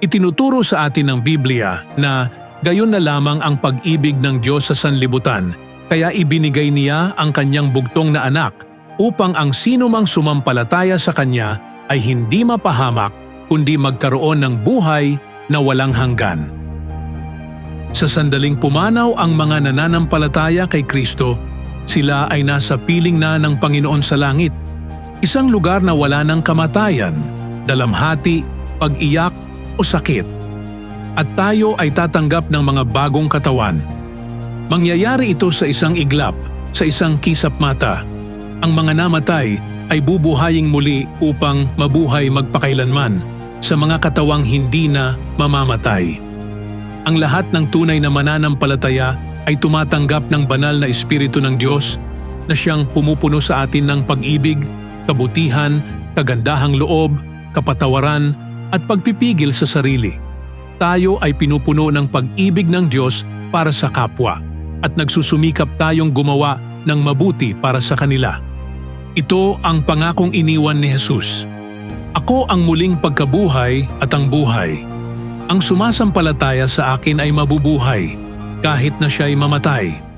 Itinuturo sa atin ng Biblia na gayon na lamang ang pag-ibig ng Diyos sa sanlibutan, kaya ibinigay niya ang kanyang bugtong na anak upang ang sino mang sumampalataya sa kanya ay hindi mapahamak kundi magkaroon ng buhay na walang hanggan. Sa sandaling pumanaw ang mga nananampalataya kay Kristo, sila ay nasa piling na ng Panginoon sa langit. Isang lugar na wala ng kamatayan, dalamhati, pag-iyak o sakit. At tayo ay tatanggap ng mga bagong katawan. Mangyayari ito sa isang iglap, sa isang kisap mata. Ang mga namatay ay bubuhaying muli upang mabuhay magpakailanman sa mga katawang hindi na mamamatay. Ang lahat ng tunay na mananampalataya ay tumatanggap ng banal na Espiritu ng Diyos na siyang pumupuno sa atin ng pag-ibig, kabutihan, kagandahang loob, kapatawaran at pagpipigil sa sarili. Tayo ay pinupuno ng pag-ibig ng Diyos para sa kapwa at nagsusumikap tayong gumawa ng mabuti para sa kanila. Ito ang pangakong iniwan ni Jesus. Ako ang muling pagkabuhay at ang buhay. Ang sumasampalataya sa akin ay mabubuhay kahit na siya'y mamatay